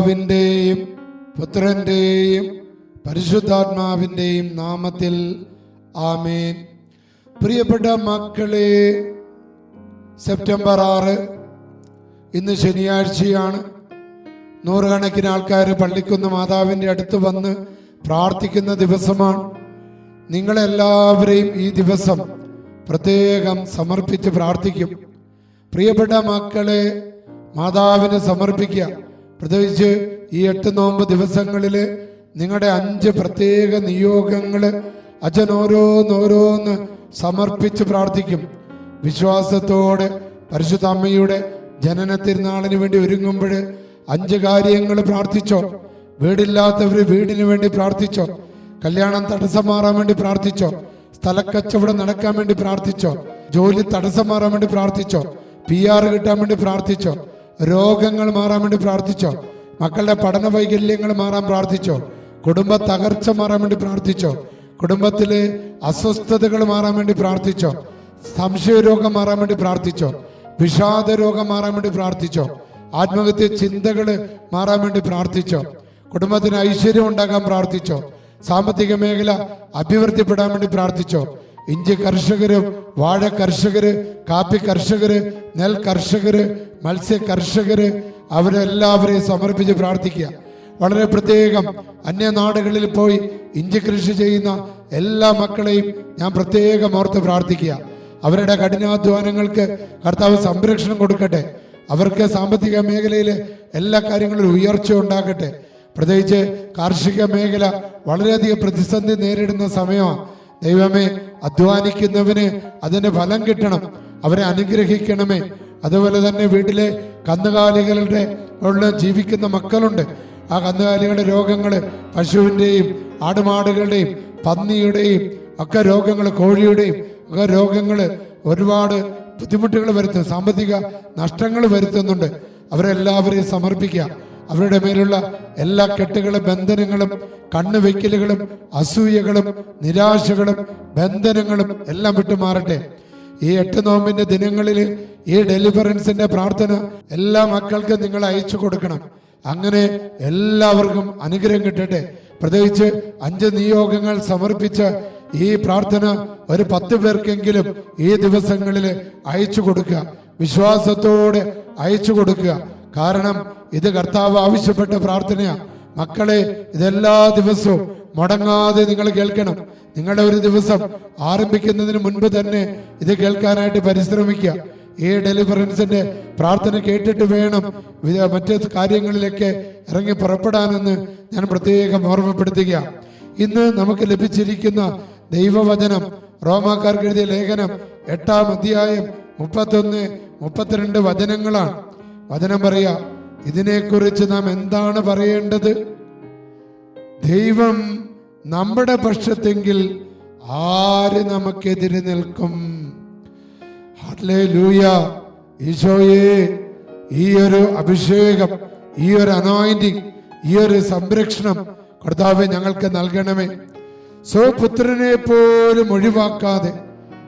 പിതാവിന്റെയും പുത്രന്റെയും പരിശുദ്ധാത്മാവിന്റെയും നാമത്തിൽ ആമേൻ. പ്രിയപ്പെട്ട മക്കളെ സെപ്റ്റംബർ ആറ് ഇന്ന് ശനിയാഴ്ചയാണ്. നൂറുകണക്കിന് ആൾക്കാർ പള്ളിക്കുന്ന് മാതാവിന്റെ അടുത്ത് വന്ന് പ്രാർത്ഥിക്കുന്ന ദിവസമാണ്. നിങ്ങളെല്ലാവരെയും ഈ ദിവസം പ്രത്യേകം സമർപ്പിച്ച് പ്രാർത്ഥിക്കും. പ്രിയപ്പെട്ട മക്കളെ മാതാവിന് സമർപ്പിക്കുക. പ്രത്യേകിച്ച് ഈ എട്ട് നോമ്പ് ദിവസങ്ങളിൽ നിങ്ങളുടെ അഞ്ച് പ്രത്യേക നിയോഗങ്ങൾ അച്ഛൻ ഓരോന്നോരോന്ന് സമർപ്പിച്ച് പ്രാർത്ഥിക്കും. വിശ്വാസത്തോടെ പരിശുദ്ധ അമ്മയുടെ ജനന തിരുനാളിന് വേണ്ടി ഒരുങ്ങുമ്പോൾ അഞ്ച് കാര്യങ്ങൾ പ്രാർത്ഥിച്ചോ? വീടില്ലാത്തവർ വീടിന് വേണ്ടി പ്രാർത്ഥിച്ചോ? കല്യാണം തടസ്സം മാറാൻ വേണ്ടി പ്രാർത്ഥിച്ചോ? സ്ഥലക്കച്ചവടം നടക്കാൻ വേണ്ടി പ്രാർത്ഥിച്ചോ? ജോലി തടസ്സം മാറാൻ വേണ്ടി പ്രാർത്ഥിച്ചോ? പി ആർ കിട്ടാൻ വേണ്ടി പ്രാർത്ഥിച്ചോ? രോഗങ്ങൾ മാറാൻ വേണ്ടി പ്രാർത്ഥിച്ചോ? മക്കളുടെ പഠന വൈകല്യങ്ങൾ മാറാൻ പ്രാർത്ഥിച്ചോ? കുടുംബ തകർച്ച മാറാൻ വേണ്ടി പ്രാർത്ഥിച്ചോ? കുടുംബത്തിലെ അസ്വസ്ഥതകൾ മാറാൻ വേണ്ടി പ്രാർത്ഥിച്ചോ? സംശയരോഗം മാറാൻ വേണ്ടി പ്രാർത്ഥിച്ചോ? വിഷാദ രോഗം മാറാൻ വേണ്ടി പ്രാർത്ഥിച്ചോ? ആത്മഹത്യ ചിന്തകൾ മാറാൻ വേണ്ടി പ്രാർത്ഥിച്ചോ? കുടുംബത്തിന് ഐശ്വര്യം ഉണ്ടാകാൻ പ്രാർത്ഥിച്ചോ? സാമ്പത്തിക മേഖല അഭിവൃദ്ധിപ്പെടാൻ വേണ്ടി പ്രാർത്ഥിച്ചോ? ഇഞ്ചി കർഷകരും വാഴ കർഷകര് കാപ്പി കർഷകര് നെൽ കർഷകര് മത്സ്യ കർഷകര് അവരെല്ലാവരെയും സമർപ്പിച്ച് പ്രാർത്ഥിക്കുക. വളരെ പ്രത്യേകം അന്യനാടുകളിൽ പോയി ഇഞ്ചി കൃഷി ചെയ്യുന്ന എല്ലാ മക്കളെയും ഞാൻ പ്രത്യേകം ഓർത്ത് പ്രാർത്ഥിക്കുക. അവരുടെ കഠിനാധ്വാനങ്ങൾക്ക് കർത്താവ് സംരക്ഷണം കൊടുക്കട്ടെ. അവർക്ക് സാമ്പത്തിക മേഖലയിൽ എല്ലാ കാര്യങ്ങളിലും ഉയർച്ച ഉണ്ടാക്കട്ടെ പ്രത്യേകിച്ച് കാർഷിക മേഖല വളരെയധികം പ്രതിസന്ധി നേരിടുന്ന സമയമാണ്. ദൈവമേ അധ്വാനിക്കുന്നവന് അതിന്റെ ഫലം കിട്ടണം. അവരെ അനുഗ്രഹിക്കണമേ. അതുപോലെ തന്നെ വീട്ടിലെ കന്നുകാലികളുടെ ഉള്ള ജീവിക്കുന്ന മക്കളുണ്ട്. ആ കന്നുകാലികളുടെ രോഗങ്ങൾ പശുവിന്റെയും ആടുമാടുകളുടെയും പന്നിയുടെയും ഒക്കെ രോഗങ്ങൾ കോഴിയുടെയും ഒക്കെ രോഗങ്ങൾ ഒരുപാട് ബുദ്ധിമുട്ടുകൾ വരുത്തും. സാമ്പത്തിക നഷ്ടങ്ങൾ വരുത്തുന്നുണ്ട്. അവരെല്ലാവരെയും സമർപ്പിക്കുക. അവരുടെ മേലുള്ള എല്ലാ കെട്ടുകളും ബന്ധനങ്ങളും കണ്ണുവെക്കലുകളും അസൂയകളും നിരാശകളും ബന്ധനങ്ങളും എല്ലാം വിട്ടുമാറട്ടെ. ഈ എട്ട് നോമ്പിന്റെ ദിനങ്ങളിൽ ഈ ഡെലിവറൻസിന്റെ പ്രാർത്ഥന എല്ലാ മക്കൾക്കും നിങ്ങൾ അയച്ചു കൊടുക്കണം. അങ്ങനെ എല്ലാവർക്കും അനുഗ്രഹം കിട്ടട്ടെ. പ്രത്യേകിച്ച് അഞ്ച് നിയോഗങ്ങൾ സമർപ്പിച്ച ഈ പ്രാർത്ഥന ഒരു പത്ത് പേർക്കെങ്കിലും ഈ ദിവസങ്ങളിൽ അയച്ചു കൊടുക്കുക. വിശ്വാസത്തോടെ അയച്ചു കൊടുക്കുക. കാരണം ഇത് കർത്താവ് ആവശ്യപ്പെട്ട പ്രാർത്ഥനയാണ് മക്കളെ ഇതെല്ലാ ദിവസവും മുടങ്ങാതെ നിങ്ങൾ കേൾക്കണം. നിങ്ങളുടെ ഒരു ദിവസം ആരംഭിക്കുന്നതിന് മുൻപ് തന്നെ ഇത് കേൾക്കാനായിട്ട് പരിശ്രമിക്കുക. ഈ ഡെലിവറൻസിന്റെ പ്രാർത്ഥന കേട്ടിട്ട് വേണം മറ്റു കാര്യങ്ങളിലേക്ക് ഇറങ്ങി പുറപ്പെടാനെന്ന് ഞാൻ പ്രത്യേകം ഓർമ്മപ്പെടുത്തുക. ഇന്ന് നമുക്ക് ലഭിച്ചിരിക്കുന്ന ദൈവവചനം റോമാക്കാർക്ക് എഴുതിയ ലേഖനം എട്ടാം അധ്യായം മുപ്പത്തൊന്ന് മുപ്പത്തിരണ്ട് വചനങ്ങളാണ്. വചനം പറയാ ഇതിനെക്കുറിച്ച് നാം എന്താണ് പറയേണ്ടത്? ദൈവം നമ്മുടെ പക്ഷത്തെങ്കിൽ ആര് നമുക്കെതിരെ നിൽക്കും? ഈശോയെ ഈ ഒരു അഭിഷേകം ഈ ഒരു അനോയിന്റിങ് ഈ ഒരു സംരക്ഷണം കർത്താവ് ഞങ്ങൾക്ക് നൽകണമേ. സ്വപുത്രനെ പോലും ഒഴിവാക്കാതെ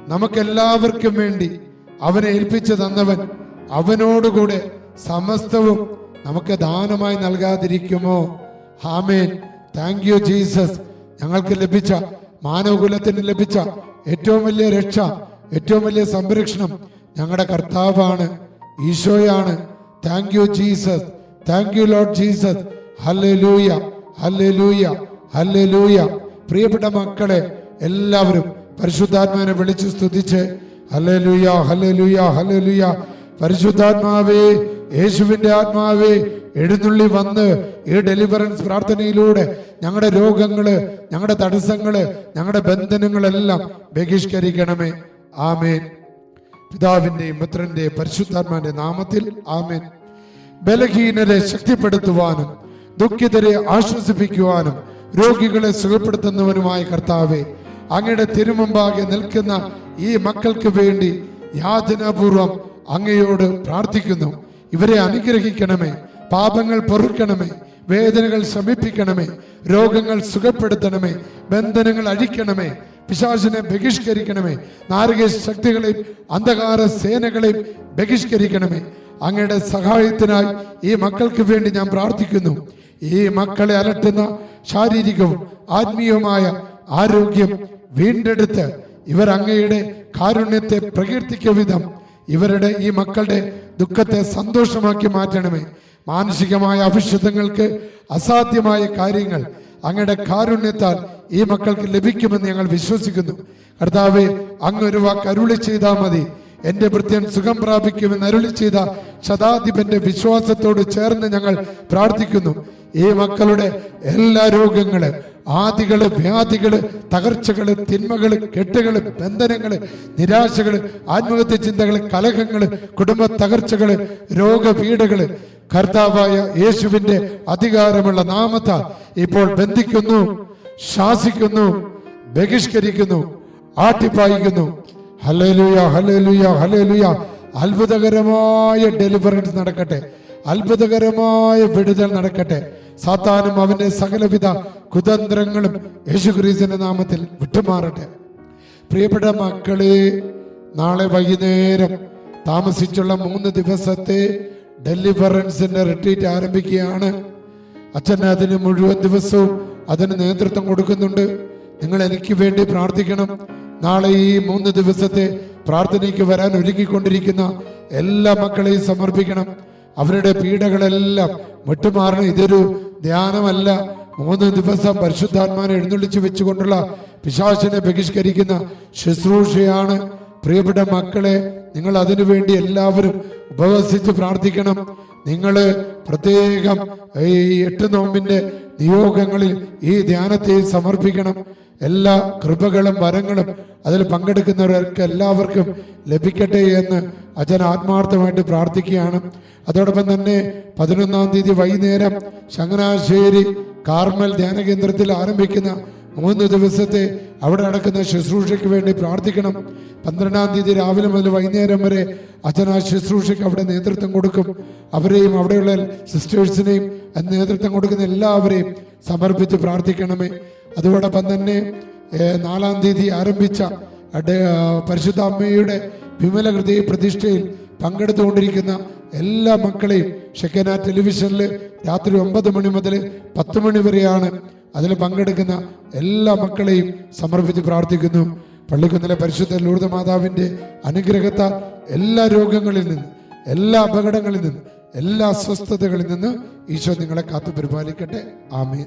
നമുക്കെല്ലാവർക്കും വേണ്ടി അവനെ ഏൽപ്പിച്ചു തന്നവൻ അവനോടുകൂടെ സമസ്തവും നമുക്ക് ദാനമായി നൽകാതിരിക്കുമോ? ഹാമേൻ താങ്ക് യു ജീസസ് ഞങ്ങൾക്ക് ലഭിച്ച മാനവകുലത്തിന് ലഭിച്ച ഏറ്റവും വലിയ രക്ഷ ഏറ്റവും വലിയ സംരക്ഷണം ഞങ്ങളുടെ കർത്താവാണ് ഈശോയാണ്. Thank you Jesus thank you Lord Jesus hallelujah hallelujah hallelujah പ്രിയപ്പെട്ട മക്കളെ എല്ലാവരും പരിശുദ്ധാത്മാവിനെ വിളിച്ച് സ്തുതിച്ച്. ഹല്ലേലൂയ ഹല്ലേലൂയ ഹല്ലേലൂയ പരിശുദ്ധാത്മാവേ യേശുവിന്റെ ആത്മാവേ എഴുന്നള്ളി വന്ന് ഈ ഡെലിവറൻസ് പ്രാർത്ഥനയിലൂടെ ഞങ്ങളുടെ രോഗങ്ങൾ ഞങ്ങളുടെ തടസ്സങ്ങൾ ഞങ്ങളുടെ ബന്ധനങ്ങളെല്ലാം ബഹിഷ്കരിക്കണമേ. ആമേൻ. പിതാവിന്റെയും പുത്രന്റെയും പരിശുദ്ധാത്മാന്റെ നാമത്തിൽ ആമേൻ. ബലഹീനരെ ശക്തിപ്പെടുത്തുവാനും ദുഃഖിതരെ ആശ്വസിപ്പിക്കുവാനും രോഗികളെ സുഖപ്പെടുത്തുന്നവനുമായ കർത്താവെ അങ്ങയുടെ തിരുമുമ്പാകെ നിൽക്കുന്ന ഈ മക്കൾക്ക് വേണ്ടി യാചനാപൂർവം അങ്ങയോട് പ്രാർത്ഥിക്കുന്നു. ഇവരെ അനുഗ്രഹിക്കണമേ. പാപങ്ങൾ പൊറുക്കണമേ. വേദനകൾ ശമിപ്പിക്കണമേ. രോഗങ്ങൾ സുഖപ്പെടുത്തണമേ. ബന്ധനങ്ങൾ അഴിക്കണമേ. പിശാചിനെ ബഹിഷ്കരിക്കണമേ. നാരക ശക്തികളെയും അന്ധകാര സേനകളെയും ബഹിഷ്കരിക്കണമേ. അങ്ങയുടെ സഹായത്തിനായി ഈ മക്കൾക്ക് വേണ്ടി ഞാൻ പ്രാർത്ഥിക്കുന്നു. ഈ മക്കളെ അലട്ടുന്ന ശാരീരികവും ആത്മീയവുമായ ആരോഗ്യം വീണ്ടെടുത്ത് ഇവർ അങ്ങയുടെ കാരുണ്യത്തെ പ്രകീർത്തിക്ക വിധം ഇവരുടെ ഈ മക്കളുടെ ദുഃഖത്തെ സന്തോഷമാക്കി മാറ്റണമേ. മാനസികമായ അഭിഷിതങ്ങൾക്ക് അസാധ്യമായ കാര്യങ്ങൾ അങ്ങയുടെ കാരുണ്യത്താൽ ഈ മക്കൾക്ക് ലഭിക്കുമെന്ന് ഞങ്ങൾ വിശ്വസിക്കുന്നു. കർത്താവെ അങ്ങ് ഒരു വാക്ക് അരുളി ചെയ്താൽ മതി. എന്റെ ഭൃത്യൻ സുഖം പ്രാപിക്കുമെന്ന് അരുളി ചെയ്ത ശതാധിപന്റെ വിശ്വാസത്തോട് ചേർന്ന് ഞങ്ങൾ പ്രാർത്ഥിക്കുന്നു. ഈ മക്കളുടെ എല്ലാ രോഗങ്ങൾ ആദികൾ വ്യാധികൾ തകർച്ചകൾ തിന്മകൾ കെട്ടുകൾ ബന്ധനങ്ങൾ നിരാശകൾ ആത്മഹത്യ ചിന്തകൾ കലഹങ്ങൾ കുടുംബ തകർച്ചകൾ രോഗപീഠകൾ കർത്താവായ യേശുവിന്റെ അധികാരമുള്ള നാമത്ത ഇപ്പോൾ ബന്ധിക്കുന്നു ശാസിക്കുന്നു ബഹിഷ്കരിക്കുന്നു ആട്ടിപ്പായിക്കുന്നു. Hallelujah hallelujah hallelujah. അത്ഭുതകരമായ ഡെലിവറൻസ് നടക്കട്ടെ. അത്ഭുതകരമായ വിടുതൽ നടക്കട്ടെ. സാത്താനും അവന്റെ സകലവിധ കുതന്ത്രങ്ങളും യേശുക്രീസിന്റെ നാമത്തിൽ വിട്ടുമാറട്ടെ. പ്രിയപ്പെട്ട മക്കളെ നാളെ വൈകുന്നേരം താമസിച്ചുള്ള മൂന്ന് ദിവസത്തെ ഡെലിവറൻസിന്റെ റിട്രീറ്റ് ആരംഭിക്കുകയാണ്. അച്ഛൻ അതിന് മുഴുവൻ ദിവസവും അതിന് നേതൃത്വം കൊടുക്കുന്നുണ്ട്. നിങ്ങൾ എനിക്ക് വേണ്ടി പ്രാർത്ഥിക്കണം. നാളെ ഈ മൂന്ന് ദിവസത്തെ പ്രാർത്ഥനയ്ക്ക് വരാൻ ഒരുക്കിക്കൊണ്ടിരിക്കുന്ന എല്ലാ മക്കളെയും സമർപ്പിക്കണം. അവരുടെ പീഡകളെല്ലാം വിട്ടുമാറണം ഇതൊരു ധ്യാനമല്ല. മൂന്ന് ദിവസം പരിശുദ്ധാത്മാനെ എഴുന്നള്ളിച്ച് വെച്ചുകൊണ്ടുള്ള പിശാചിനെ ബഹിഷ്കരിക്കുന്ന ശുശ്രൂഷയാണ്. പ്രിയപ്പെട്ട മക്കളെ നിങ്ങൾ അതിനുവേണ്ടി എല്ലാവരും ഉപവസിച്ച് പ്രാർത്ഥിക്കണം. നിങ്ങൾ പ്രത്യേകം ഈ എട്ട് നോമ്പിന്റെ നിയോഗങ്ങളിൽ ഈ ധ്യാനത്തെ സമർപ്പിക്കണം. എല്ലാ കൃപകളും വരങ്ങളും അതിൽ പങ്കെടുക്കുന്നവർക്ക് എല്ലാവർക്കും ലഭിക്കട്ടെ എന്ന് അച്ഛൻ ആത്മാർത്ഥമായിട്ട് പ്രാർത്ഥിക്കുകയാണ്. അതോടൊപ്പം തന്നെ പതിനൊന്നാം തീയതി വൈകുന്നേരം ചങ്ങനാശ്ശേരി കാർമൽ ധ്യാന കേന്ദ്രത്തിൽ ആരംഭിക്കുന്ന മൂന്ന് ദിവസത്തെ അവിടെ നടക്കുന്ന ശുശ്രൂഷയ്ക്ക് വേണ്ടി പ്രാർത്ഥിക്കണം. പന്ത്രണ്ടാം തീയതി രാവിലെ മുതൽ വൈകുന്നേരം വരെ അച്ഛൻ ആ ശുശ്രൂഷയ്ക്ക് അവിടെ നേതൃത്വം കൊടുക്കും. അവരെയും അവിടെയുള്ള സിസ്റ്റേഴ്സിനെയും നേതൃത്വം കൊടുക്കുന്ന എല്ലാവരെയും സമർപ്പിച്ച് പ്രാർത്ഥിക്കണമേ. അതോടൊപ്പം തന്നെ നാലാം തീയതി ആരംഭിച്ച പരിശുദ്ധ അമ്മയുടെ വിമല ഹൃദയ പ്രതിഷ്ഠയിൽ പങ്കെടുത്തുകൊണ്ടിരിക്കുന്ന എല്ലാ മക്കളെയും ഷെക്കന ടെലിവിഷനിൽ രാത്രി ഒമ്പത് മണി മുതൽ പത്ത് മണി വരെയാണ് അതിൽ പങ്കെടുക്കുന്ന എല്ലാ മക്കളെയും സമർപ്പിച്ച് പ്രാർത്ഥിക്കുന്നു. പള്ളിക്കുന്നിലെ പരിശുദ്ധ ലൂർദ മാതാവിന്റെ അനുഗ്രഹത്താൽ എല്ലാ രോഗങ്ങളിൽ നിന്ന് എല്ലാ അപകടങ്ങളിൽ നിന്ന് എല്ലാ അസ്വസ്ഥതകളിൽ നിന്ന് ഈശോ നിങ്ങളെ കാത്തു പരിപാലിക്കട്ടെ ആമേൻ.